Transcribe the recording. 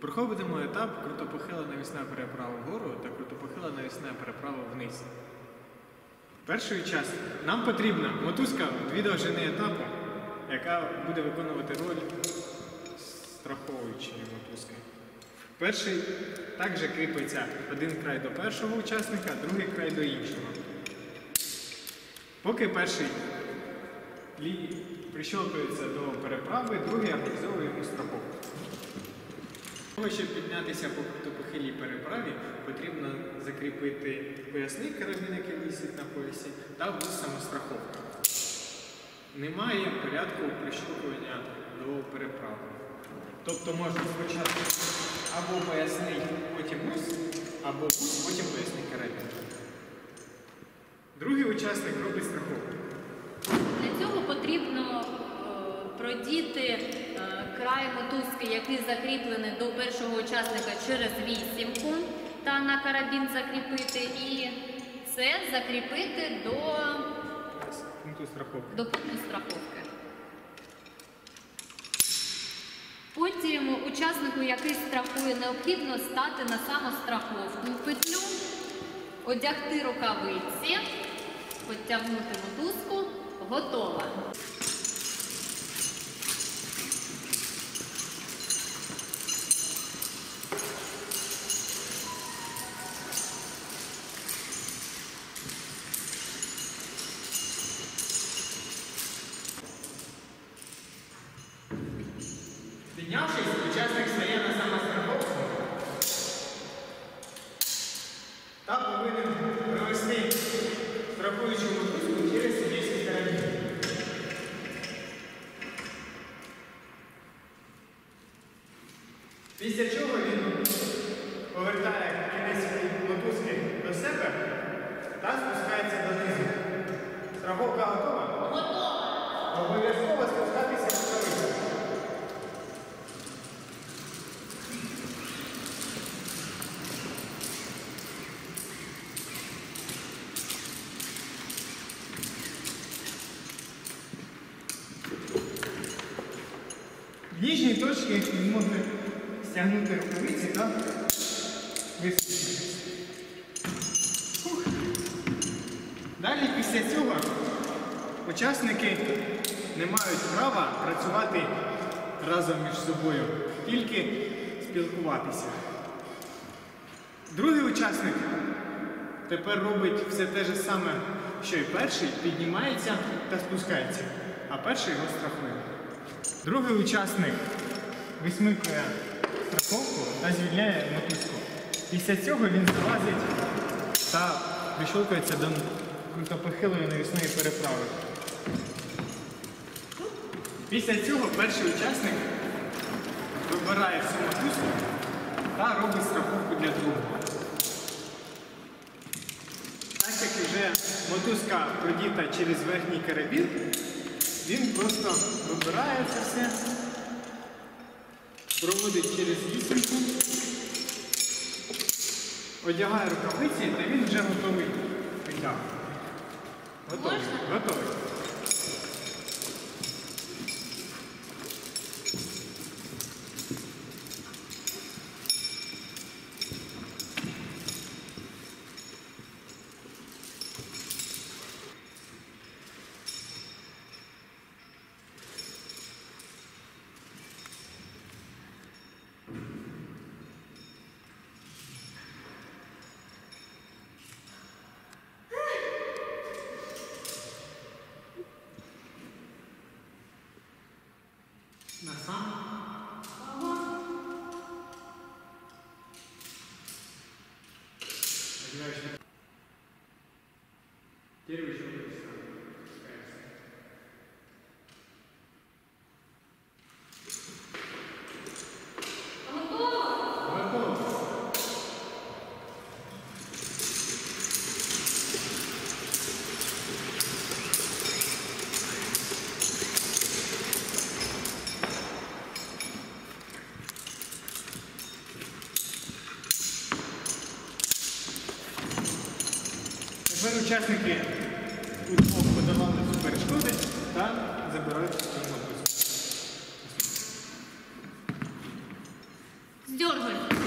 Проходимо етап крутопохила навісна переправа вгору та крутопохила навісна переправа вниз. Перший час нам потрібна мотузка дві довжини етапу, яка буде виконувати роль страховуючої мотузки. Перший також кріпиться один край до першого учасника, другий край до іншого. Поки перший прищолкується до переправи, другий організовує йому страховку. Того, щоб піднятися по крутопохилій переправі, потрібно закріпити поясний карабін, який висить на поясі, та вуз самостраховка. Немає порядку прищолкування до переправи. Тобто можна спочатку або поясний, потім вуз, або вуз, потім поясний карабін. Другий учасник робить страховку. Для цього потрібно е, продіти е, край мотузки, який закріплений до першого учасника через вісімку, та на карабін закріпити, і це закріпити до, Пункту страховки. до пункту страховки. Потім учаснику, який страхує, необхідно стати на самостраховну петлю, одягти рукавиці, потягнути мотузку, готова. Піднявшись, учасник стає на самостраховку та повинен провести страхуючу мотузку через сидійський карабін. Після чого він повертає кінець мотузки до себе та спускається донизу. Страховка готова? Готова. Обов'язково спускатися рукавицями. В нижній точці може стягнути рукавиці та висунути. Далі після цього учасники не мають права працювати разом між собою, тільки спілкуватися. Другий учасник тепер робить все те ж саме, що і перший, піднімається та спускається, а перший його страхує. Другий учасник висмикує страховку та звільняє мотузку. Після цього він залазить та прищолкується до крутопохилої навісної переправи. Після цього перший учасник вибирає всю мотузку та робить страховку для другого. Так як вже мотузка продіта через верхній карабін, він просто вибирає це все, проводить через вісімку, одягає рукавиці та він вже готовий Готовий. Готовий. 島さん。いしま。です Тепер учасники удвох подавали цю перешкоди та забирають мотузку. Здергай.